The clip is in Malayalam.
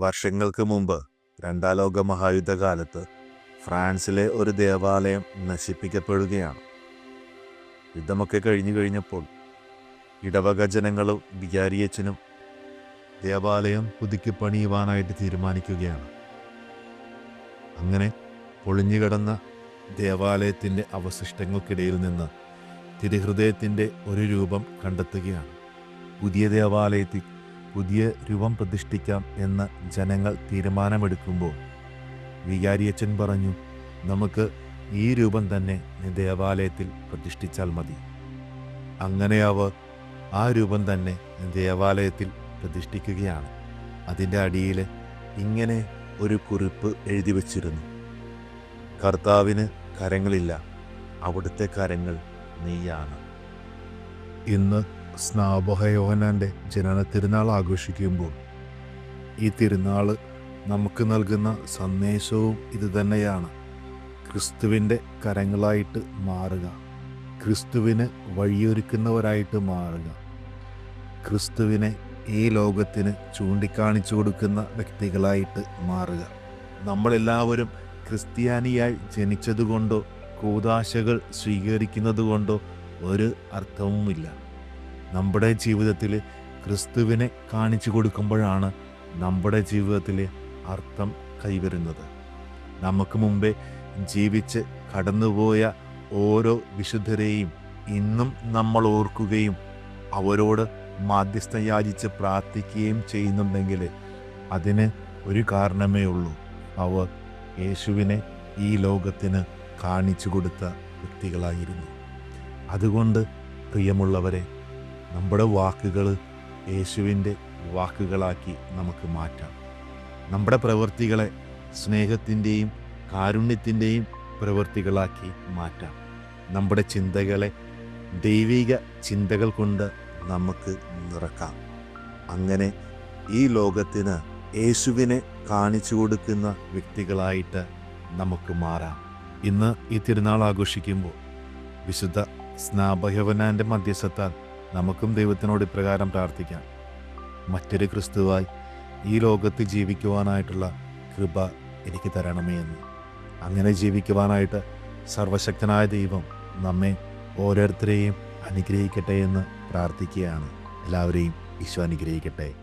വർഷങ്ങൾക്ക് മുമ്പ് രണ്ടാം ലോക മഹായുദ്ധകാലത്ത് ഫ്രാൻസിലെ ഒരു ദേവാലയം നശിപ്പിക്കപ്പെടുകയാണ്. യുദ്ധമൊക്കെ കഴിഞ്ഞു കഴിഞ്ഞപ്പോൾ ഇടവക ജനങ്ങളും വിചാരിയച്ചനും ദേവാലയം പുതുക്കി പണിയുവാനായിട്ട് തീരുമാനിക്കുകയാണ്. അങ്ങനെ പൊളിഞ്ഞുകിടന്ന ദേവാലയത്തിന്റെ അവശിഷ്ടങ്ങൾക്കിടയിൽ നിന്ന് തിരുഹൃദയത്തിന്റെ ഒരു രൂപം കണ്ടെത്തുകയാണ്. പുതിയ ദേവാലയത്തിൽ പുതിയ രൂപം പ്രതിഷ്ഠിക്കാം എന്ന് ജനങ്ങൾ തീരുമാനമെടുക്കുമ്പോൾ വികാരിയച്ചൻ പറഞ്ഞു നമുക്ക് ഈ രൂപം തന്നെ ദേവാലയത്തിൽ പ്രതിഷ്ഠിച്ചാൽ മതി. അങ്ങനെ അവർ ആ രൂപം തന്നെ ദേവാലയത്തിൽ പ്രതിഷ്ഠിക്കുകയാണ്. അതിന്റെ അടിയിൽ ഇങ്ങനെ ഒരു കുറിപ്പ് എഴുതി വച്ചിരുന്നു. കർത്താവിന് കരങ്ങളില്ല അവിടുത്തെ കരങ്ങൾ നീയാണ്. ഇന്ന് സ്നാപഹയോഹനാന്റെ ജനന തിരുനാൾ ആഘോഷിക്കുമ്പോൾ ഈ തിരുനാൾ നമുക്ക് നൽകുന്ന സന്ദേശവും ഇതുതന്നെയാണ് ക്രിസ്തുവിന്റെ കരങ്ങളായിട്ട് മാറുക. ക്രിസ്തുവിന് വഴിയൊരുക്കുന്നവരായിട്ട് മാറുക. ക്രിസ്തുവിനെ ഈ ലോകത്തിന് ചൂണ്ടിക്കാണിച്ചു കൊടുക്കുന്ന വ്യക്തികളായിട്ട് മാറുക. നമ്മളെല്ലാവരും ക്രിസ്ത്യാനിയായി ജനിച്ചതുകൊണ്ടോ കൂതാശകൾ സ്വീകരിക്കുന്നതുകൊണ്ടോ ഒരു അർത്ഥവുമില്ല. നമ്മുടെ ജീവിതത്തിൽ ക്രിസ്തുവിനെ കാണിച്ചു കൊടുക്കുമ്പോഴാണ് നമ്മുടെ ജീവിതത്തിൽ അർത്ഥം കൈവരുന്നത്. നമുക്ക് മുമ്പേ ജീവിച്ച് കടന്നുപോയ ഓരോ വിശുദ്ധരെയും ഇന്നും നമ്മൾ ഓർക്കുകയും അവരോട് മാധ്യസ്ഥ യാചിച്ച് പ്രാർത്ഥിക്കുകയും ചെയ്യുന്നുണ്ടെങ്കിൽ അതിന് ഒരു കാരണമേ ഉള്ളൂ. അവർ യേശുവിനെ ഈ ലോകത്തിന് കാണിച്ചു കൊടുത്ത വ്യക്തികളായിരുന്നു. അതുകൊണ്ട് പ്രിയമുള്ളവരെ നമ്മുടെ വാക്കുകൾ യേശുവിന്റെ വാക്കുകളാക്കി നമുക്ക് മാറ്റാം. നമ്മുടെ പ്രവൃത്തികളെ സ്നേഹത്തിന്റെയും കാരുണ്യത്തിന്റെയും പ്രവൃത്തികളാക്കി മാറ്റാം. നമ്മുടെ ചിന്തകളെ ദൈവിക ചിന്തകൾ കൊണ്ട് നമുക്ക് നിറക്കാം. അങ്ങനെ ഈ ലോകത്തിന് യേശുവിനെ കാണിച്ചു കൊടുക്കുന്ന വ്യക്തികളായിട്ട് നമുക്ക് മാറാം. ഇന്ന് ഈ തിരുനാൾ ആഘോഷിക്കുമ്പോൾ വിശുദ്ധ സ്നാപഹവനാന്റെ മധ്യസ്ഥത്താൽ നമുക്കും ദൈവത്തിനോട് ഇപ്രകാരം പ്രാർത്ഥിക്കാം. മറ്റൊരു ക്രിസ്തുവായി ഈ ലോകത്ത് ജീവിക്കുവാനായിട്ടുള്ള കൃപ എനിക്ക് തരണമേ എന്ന്. അങ്ങനെ ജീവിക്കുവാനായിട്ട് സർവശക്തനായ ദൈവം നമ്മെ ഓരോരുത്തരെയും അനുഗ്രഹിക്കട്ടെ എന്ന് പ്രാർത്ഥിക്കുകയാണ്. എല്ലാവരെയും ഈശോ അനുഗ്രഹിക്കട്ടെ.